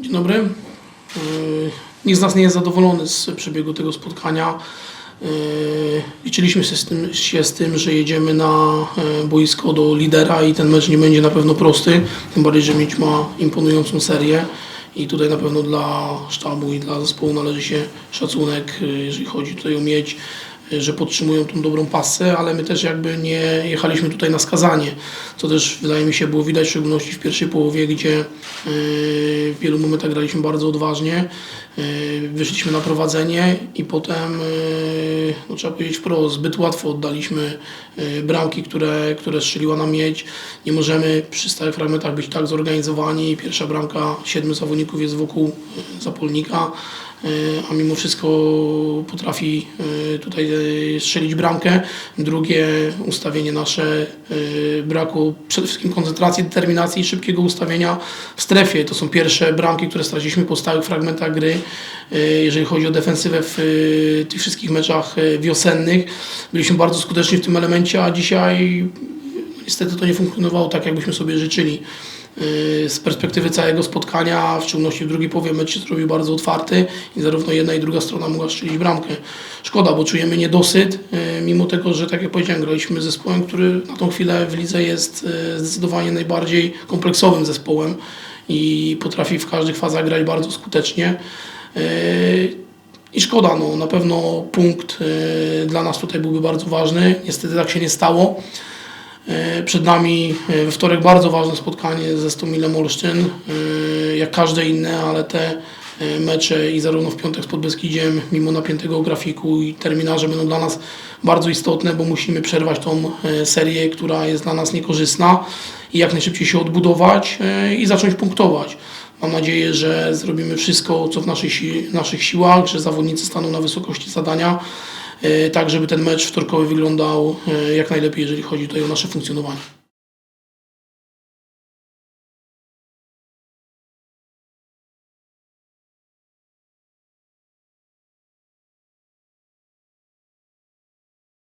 Dzień dobry. Yy, Nikt z nas nie jest zadowolony z przebiegu tego spotkania. Yy, Liczyliśmy się z, tym, się z tym, że jedziemy na e, boisko do lidera i ten mecz nie będzie na pewno prosty. Tym bardziej, że Miedź ma imponującą serię i tutaj na pewno dla sztabu i dla zespołu należy się szacunek, yy, jeżeli chodzi tutaj o yy, że podtrzymują tą dobrą pasę, ale my też jakby nie jechaliśmy tutaj na skazanie, co też wydaje mi się było widać w szczególności w pierwszej połowie, gdzie yy, w wielu momentach graliśmy bardzo odważnie, yy, wyszliśmy na prowadzenie i potem, yy, no trzeba powiedzieć wprost, zbyt łatwo oddaliśmy bramki, które, które strzeliła nam miedź. Nie możemy przy stałych fragmentach być tak zorganizowani. Pierwsza bramka, siedmiu zawodników jest wokół zapolnika, a mimo wszystko potrafi yy, tutaj yy, strzelić bramkę. Drugie ustawienie nasze braku przede wszystkim koncentracji, determinacji i szybkiego ustawienia w strefie. To są pierwsze bramki, które straciliśmy po stałych fragmentach gry. Jeżeli chodzi o defensywę w tych wszystkich meczach wiosennych, byliśmy bardzo skuteczni w tym elemencie, a dzisiaj niestety to nie funkcjonowało tak, jakbyśmy sobie życzyli. Yy, Z perspektywy całego spotkania, w szczególności w drugiej połowie mecz się zrobił bardzo otwarty i zarówno jedna i druga strona mogła strzelić bramkę. Szkoda, bo czujemy niedosyt, yy, mimo tego, że tak jak powiedziałem, graliśmy zespołem, który na tą chwilę w lidze jest yy, zdecydowanie najbardziej kompleksowym zespołem i potrafi w każdych fazach grać bardzo skutecznie. I szkoda, no, na pewno punkt y, dla nas tutaj byłby bardzo ważny. Niestety tak się nie stało. Y, Przed nami y, we wtorek bardzo ważne spotkanie ze Stomilem Olsztyn, y, jak każde inne, ale te mecze i zarówno w piątek z Podbeskidziem, mimo napiętego grafiku i terminarze będą dla nas bardzo istotne, bo musimy przerwać tą serię, która jest dla nas niekorzystna i jak najszybciej się odbudować i zacząć punktować. Mam nadzieję, że zrobimy wszystko, co w naszych, naszych siłach, że zawodnicy staną na wysokości zadania, e, tak żeby ten mecz wtorkowy wyglądał e, jak najlepiej, jeżeli chodzi tutaj o nasze funkcjonowanie.